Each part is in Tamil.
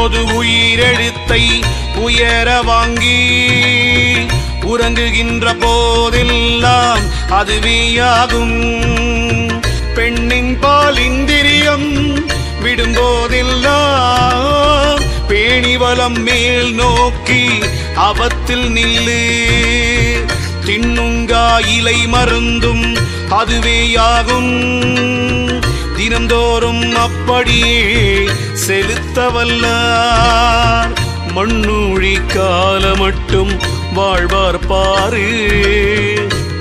போது உயிரெழுத்தை உயர வாங்கி உறங்குகின்ற போதெல்லாம் அதுவேயாகும். பெண்ணின் பால் இந்திரியம் விடும்போதெல்லாம் பேணிவலம் மேல் நோக்கி அவத்தில் நில்லு. தின்னுங்கா இலை மருந்தும் அதுவேயாகும். தினந்தோறும் அப்படியே செலுத்தவல்லார். மண்ணூழி கால மட்டும் வாழ்வார் பாரு.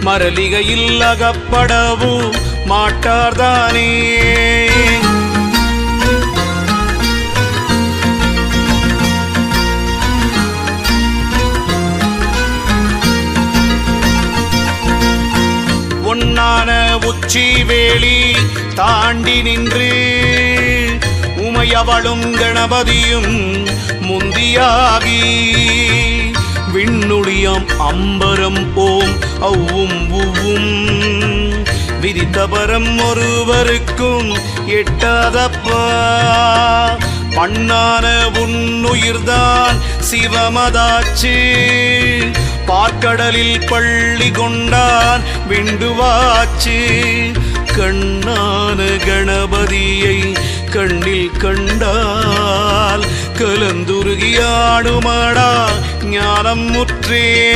மரலிகையில் அகப்படவும் மாட்டார்தானே ஒன்னான உச்சி வேலி தாண்டி நின்று அவளும் கணபதியும் முந்தியாகி. விண்ணுடியாம் அம்பரம் ஓம் அவ்வும் உவ்வும் விதித்தபரம் ஒருவருக்கும் எட்டாதப்பா. பண்ணான உன்னுயிர்தான் சிவமதாச்சு. பார்க்கடலில் பள்ளி கொண்டான் விண்டுவாச்சு. கண்ணான கணபதியை கண்ணில் கண்டால் கலந்துருகியாடுமாடா ஞானம் முற்றே.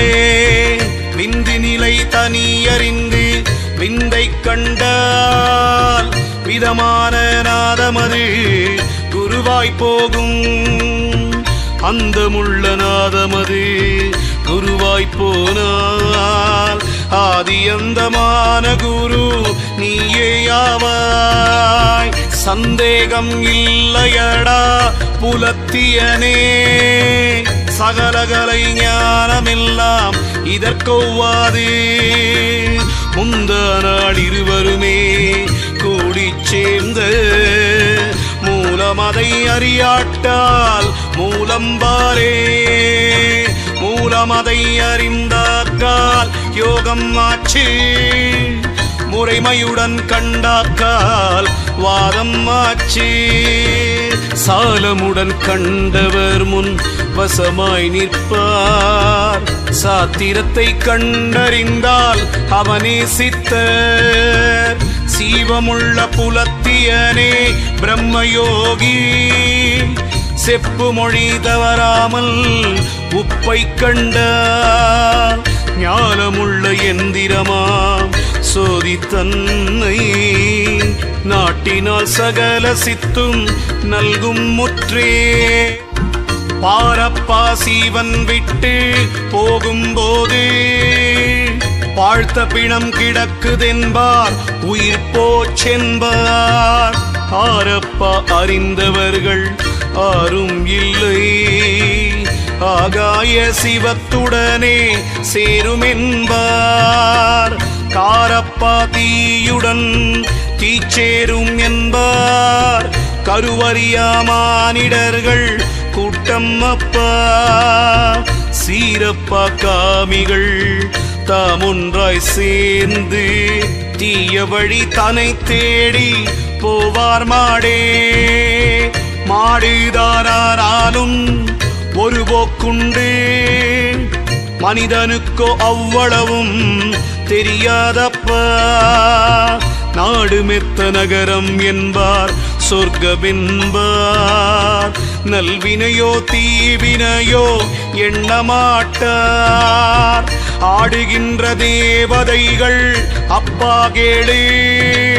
விந்தி நிலை தனியறிந்து விந்தை கண்டால் விதமான நாதமது குருவாய்ப் போகும். அந்தமுள்ள நாதமது குருவாய் போனால். ஆதியந்தமான குரு நீயேயாவாய். சந்தேகம் இல்லையடா புலத்தியனே. சகலகலை ஞானமெல்லாம் இதற்கொவ்வாதே. முந்த நாள் இருவருமே கூடிச் சேர்ந்த அதை அறியாட்டால் மூலம் பாரே மூலமதை அறிந்தாக்கால் யோகம் ஆச்சு. முறைமையுடன் கண்டாக்கால் வாதம் ஆச்சு. சாலமுடன் கண்டவர் முன் வசமாய் நிற்பார். சாத்திரத்தை கண்டறிந்தால் அவனே சித்தர். சீவமுள்ள புலத்தியனே பிரம்மயோகி. செப்பு மொழி தவறாமல் உப்பை கண்டால் ஞானமுள்ள எந்திரமாம் சோதி தன்னை நாட்டினால் சகல சித்தும் நல்கும் முற்றே. பாரப்பா சீவன் விட்டு போகும்போது வாழ்த்த பிணம் கிடக்குதென்பார் உயிர் போச்சென்பார். ஆரப்பா அறிந்தவர்கள் ஆறும் இல்லை. ஆகாய சிவத்துடனே சேருமென்பார். காரப்பா தீயுடன் தீச்சேரும் என்பார். கருவறியா மானிடர்கள் கூட்டம் அப்பா சீரப்பா காமிகள் தாமுன்றாய் சேர்ந்து தீய வழி தனை தேடி போவார் மாடே. மாடுதாராலும் ஒரு போக்குண்டு. மனிதனுக்கோ அவ்வளவும் தெரியாதப்பா நாடு மெத்த நகரம் என்பார் சொர்க்கமென்பார் நல்வினையோ தீவினையோ எண்ணமாட்டார். ஆடுகின்ற தேவதைகள் அப்பா கேளே.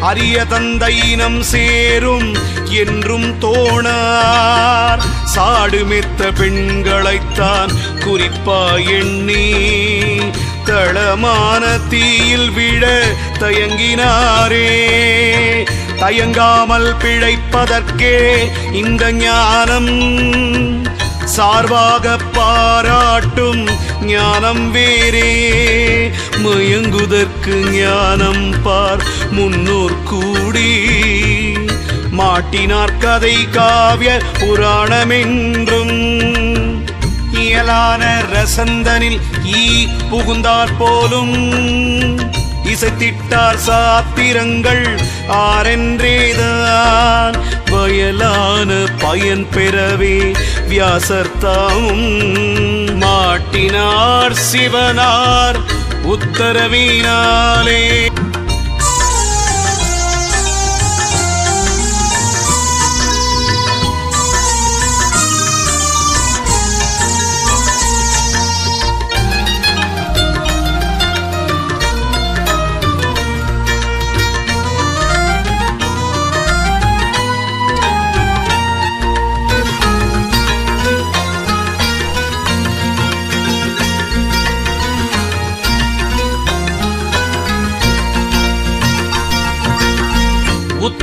அரிய தந்தையினம் சேரும் என்றும் தோணார். சாடுமெத்த பெண்களைத்தான் குறிப்பா எண்ணி தளமான தீயில் விழ தயங்கினாரே. தயங்காமல் பிழைப்பதற்கே இந்த ஞானம் சார்பாக பாராட்டும் ஞானம் வேறே. மயங்குதற்கு ஞானம் பார் முன்னோர் கூடி. மாட்டினார் கதை காவிய புராணமென்றும். இயலான ரசந்தனில் ஈ புகுந்தார் போலும். இசைத்திட்டார் சாத்திரங்கள் ஆரென்றேதான். வயலான பயன் பெறவே வியாசர்த்தாவும் மாட்டினார் சிவனார் உத்தரவினாலே.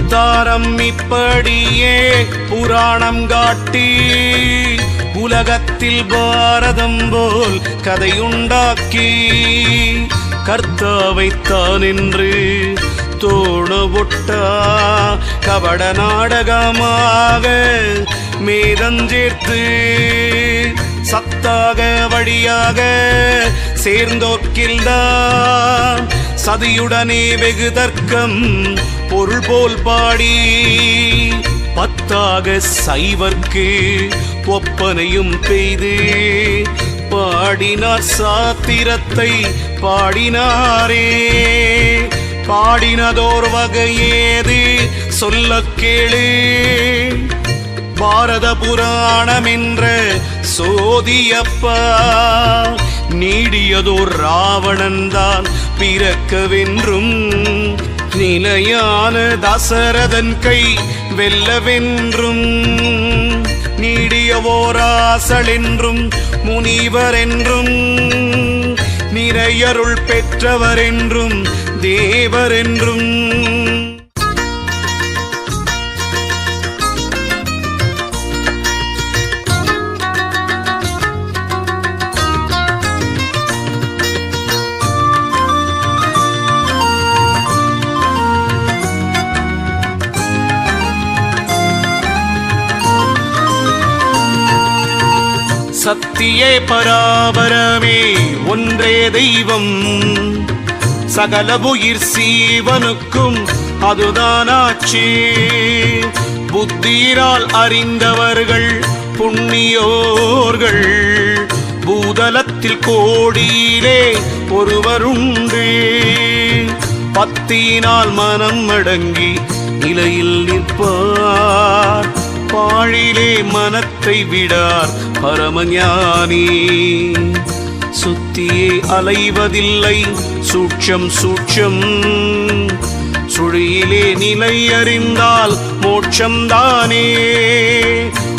உத்தாரம் இப்படியே புராணம் காட்டி உலகத்தில் பாரதம் போல் கதையுண்டாக்கி கர்த்தாவைத்தான் என்று தோண ஒட்டா கபட நாடகமாக மேதஞ்சேர்த்து சத்தாக வழியாக சேர்ந்தோக்கில்தான் சதியுடனே வெகு தர்க்கம் பொருள் போல் பாடி பத்தாக சைவர்க்கு ஒப்பனையும் பெய்து பாடினார் சாத்திரத்தை பாடினாரே. பாடினதோர் வகையேது சொல்ல கேளு. பாரத புராணம் என்ற சோதியப்பா நீடியதோர் ராவணன்தான் பிறக்கவென்றும் நிலையான தசரதன் கை வெல்லவென்றும் நீடியவோராசல் என்றும் முனிவர் என்றும் நிறையருள் பெற்றவர் என்றும் தேவர் என்றும் சத்தியே பராபரமே ஒன்றே தெய்வம். சகல உயிர் சீவனுக்கும் அதுதானாச்சு. புத்தீரால் அறிந்தவர்கள் புண்ணியோர்கள். பூதலத்தில் கோடியிலே ஒருவருண்டு பத்தியினால் மனம் அடங்கி நிலையில் நிற்பார். வாழிலே மனத்தை விடார் பரமஞானி. சுத்தியே அலைவதில்லை சூட்சம் சூட்சம். சுழியிலே நிலை அறிந்தால் மோட்சம்தானே.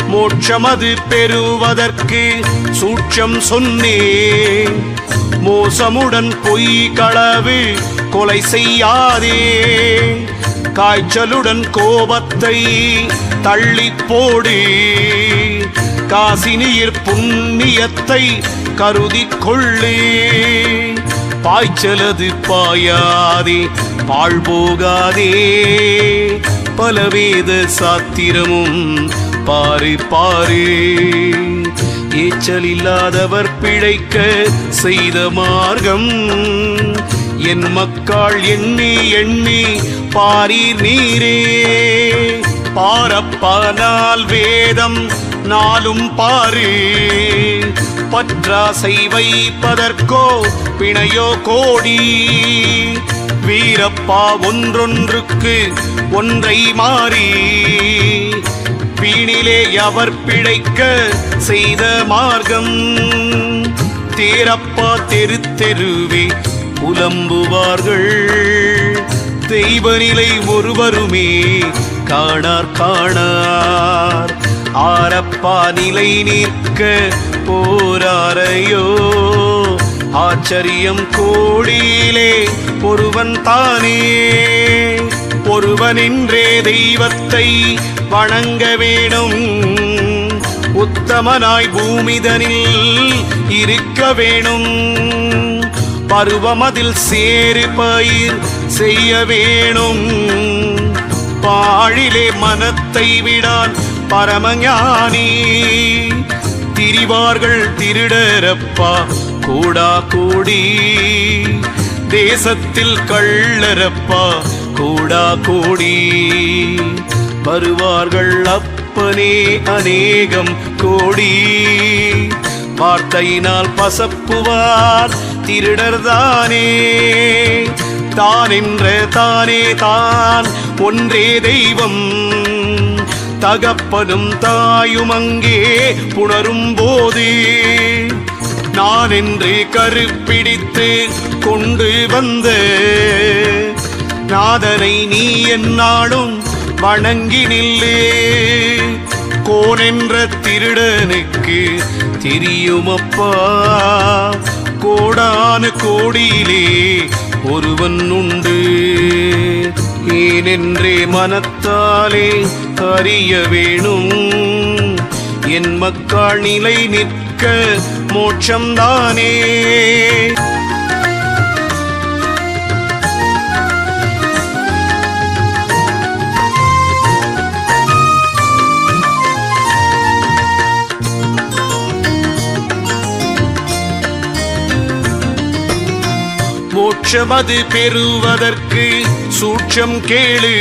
மோட்சமது பெறுவதற்கு சூட்சம் சொன்னே. மோசமுடன் பொய் களவு கொலை செய்யாதே. காய்ச்சலுடன் கோபத்தை தள்ளி போடு. காசினியர் புண்ணியத்தை கருதி கொள்ளே. பாய்ச்சலது பாயாதே பாழ் போகாதே. பலவேத சாத்திரமும் பாரு பாரு. ஏச்சல் இல்லாதவர் பிழைக்க செய்த மார்க்கம். என் மக்காள் எண்ணி எண்ணி பாரீர் நீரே. பாரப்பானால் வேதம் நாளும் பாரு. பற்றாசை வைப்பதற்கோ பிணையோ கோடி. வீரப்பா ஒன்றொன்றுக்கு ஒன்றை மாறி. வீணிலே அவர் பிழைக்க செய்த மார்க்கம். தேரப்பா தெரு தெருவே புலம்புவார்கள். தெய்வநிலை ஒருவருமே காணார் காணார். ஆரப்பா நிலை நிற்க போராரையோ. ஆச்சரியம் கோடியிலே ஒருவன் தானே. ஒருவனின்றே தெய்வத்தை வணங்க வேணும் உத்தமனாய் பூமிதனில் இருக்க வேணும் பருவமதில் சேரு பயிர் செய்ய வேணும். பாழிலே மனத்தை விடான் பரமஞானி. திரிவார்கள் திருடரப்பா கூடா கூடி. தேசத்தில் கள்ளரப்பா கூடா கூடி. வருவார்கள் அப்பனே அநேகம் கோடி. வார்த்தையினால் பசப்புவார் திருடர் தானே தான் என்ற தானே தான். ஒன்றே தெய்வம். தகப்பனும் தாயும் அங்கே புணரும் போது. நான் என்று கருப்பிடித்து கொண்டு வந்த நாதனை நீ என்னாலும் வணங்கி நில்லு. கோனென்ற திருடனுக்கு தெரியுமப்பா. கோடான கோடியிலே ஒருவன் உண்டு. ஏனென்றே மனத்தாலே அறிய வேணும். என் மக்கள் நிலை நிற்க மோட்சம்தானே. மோட்சமது பெறுவதற்கு சூட்சம் கேளு.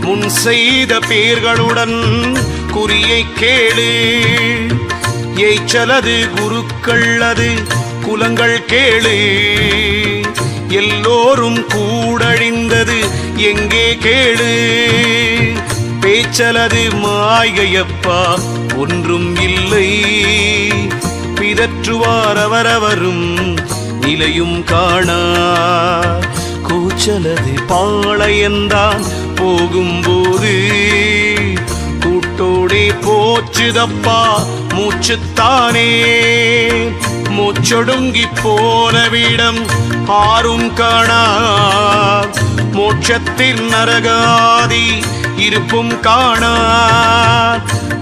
முன் செய்த பேர்களுடன் குறியை கேளு. ஏய்ச்சலது குருக்கள் அது குலங்கள் கேளு. எல்லோரும் கூடழிந்தது எங்கே கேளு. பேச்சலது மாயையப்பா ஒன்றும் இல்லை. பிதற்றுவார் அவரவரும் நிலையும் காணா. கூச்சலது பாளையந்தான் போகும்போது. கூட்டோடே போச்சுதப்பா மூச்சுத்தானே. மூச்சொடுங்கி போனவிடம் ஆறும் காணா. மோட்சத்தின் நரகாதி இருப்பும் காணா.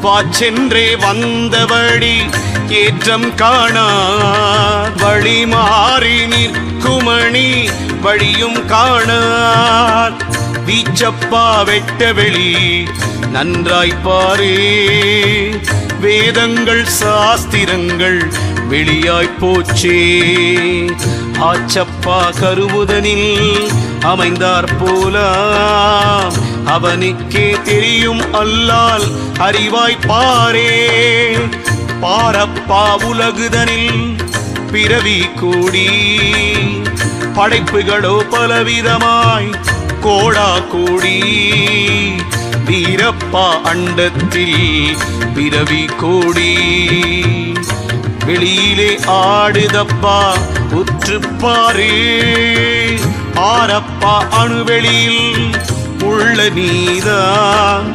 வாச்சென்றே வந்த வழி ஏற்றம் காணா. வழி மாறி நிற்குமணி வழியும் காணார் வீச்சப்பா வெட்ட வெளி நன்றாய்ப்பாரே வேதங்கள் சாஸ்திரங்கள் வெளியாய் போச்சே. ஆச்சப்பா கருவுதனில் அமைந்தார் போலாம். அவனுக்கே தெரியும் அல்லால் அறிவாய்ப்பாரே பாரப்பா உலகுதனில் பிறவி கூடி. படைப்புகளோ பலவிதமாய் கோடா கூடி. வீரப்பா அண்டத்தில் பிறவி கோடி. வெளியிலே ஆடுதப்பா உற்றுப்பாரு ஆரப்பா அணுவெளியில் உள்ள நீதான்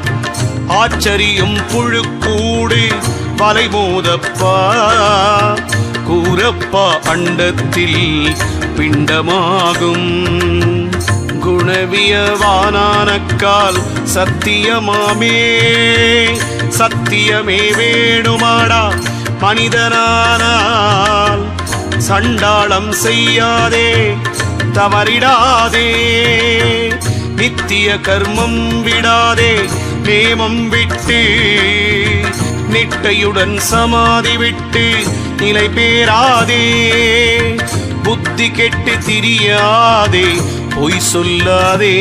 ஆச்சரியம் புழுக்கூடு வலைமோதப்பா கூறப்பா அண்டத்தில் பிண்டமாகும். குணவியவானானக்கால் சத்தியமாமே. சத்தியமே வேணுமாடா. மனிதனானால் சண்டாளம் செய்யாதே தவறிடாதே. நித்திய கர்மம் விடாதே நேமம் விட்டு நிட்டையுடன் சமாதி விட்டு நிலை பேராதே புத்தி கெட்டு திரியாதே பொய் சொல்லாதே.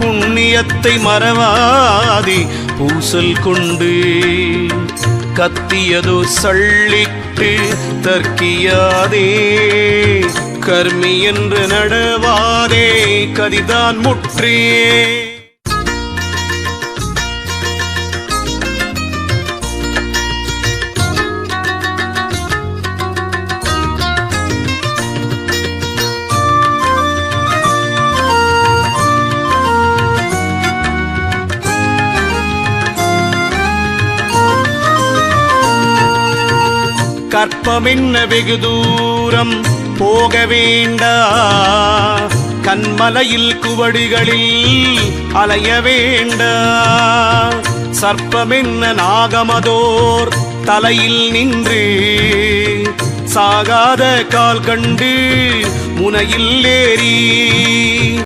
புண்ணியத்தை மறவாதே பூசல் கொண்டு கத்தியது சள்ளிட்டு தர்க்கியாதே. கர்மி என்று நடவாதே கதிதான் முற்றே. கற்பமென்ன வெகு தூரம் போக வேண்டா? கண்மலையில் குவடிகளில் அலைய வேண்டா? சர்ப்பமென்ன நாகமதோர் தலையில் நின்று சாகாத கால் கண்டு முனையில் ஏறி